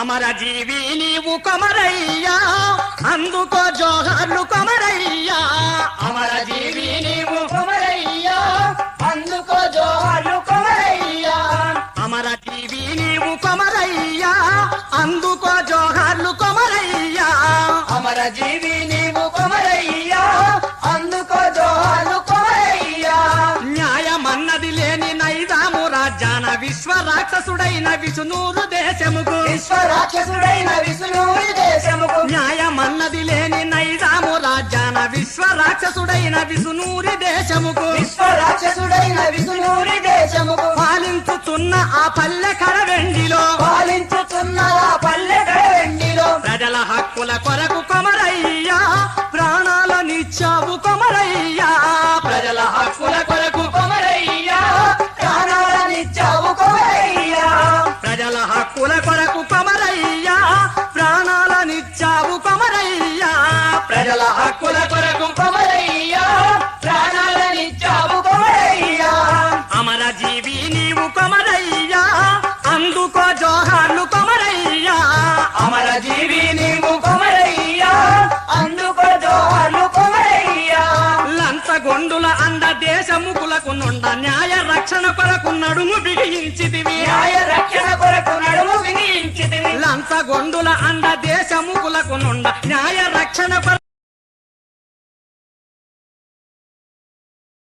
అమర జీవి నీవు కొమరయ్యా అందుకో జోహార్లు కొమరయ్యా. అమర జీవి నీవు కొమరయ్యా అందుకో జోహార్లు కొమరయ్యా. అమర జీవి నీవు కొమరయ్యా అందుకో జోహార్లు కొమరయ్యా. అమర జీవి నీవు కొమరయ్యా అందుకో జోహార్లు కొమరయ్యా. న్యాయమన్నది లేని విశ్వ రాక్షసుడైన విష్ణురు దేశముకు. విశ్వరాక్షసుడైన విష్ణువుని దేశముకు. న్యాయమన్నది లేని నైదాము రాజ్యాన విశ్వ రాక్షసుడైన విష్ణురి దేశముకు. విశ్వరాక్షసుడైన విష్ణువుని దేశముకు. పాలించుతున్న ఆ పల్లె కడవెండిలో పాలించుతున్న ఆ పల్లె వెండిలో. ప్రజల హక్కుల కొరకు హక్కుల కొరకు కొమరయ్యా ప్రాణాలనిచ్చావు కొమరయ్యా ప్రజల హక్కుల కొరకు కొమరయ్యా ప్రాణాలనిచ్చావు కొమరయ్యా అమర జీవి నీవు కొమరయ్యా అందుకో జోహార్లు కొమరయ్యా అమర జీవి నీవు కొమరయ్యా అందుకో జోహార్లు కొమరయ్యా లంచగొండుల అంద దేశముకులకు నుండ న్యాయ రక్షణ కొరకు నడుము బిగించితివి. న్యాయ గొండుల లంచగొండుల అండ దేశముకులకు నుండ న్యాయ రక్షణ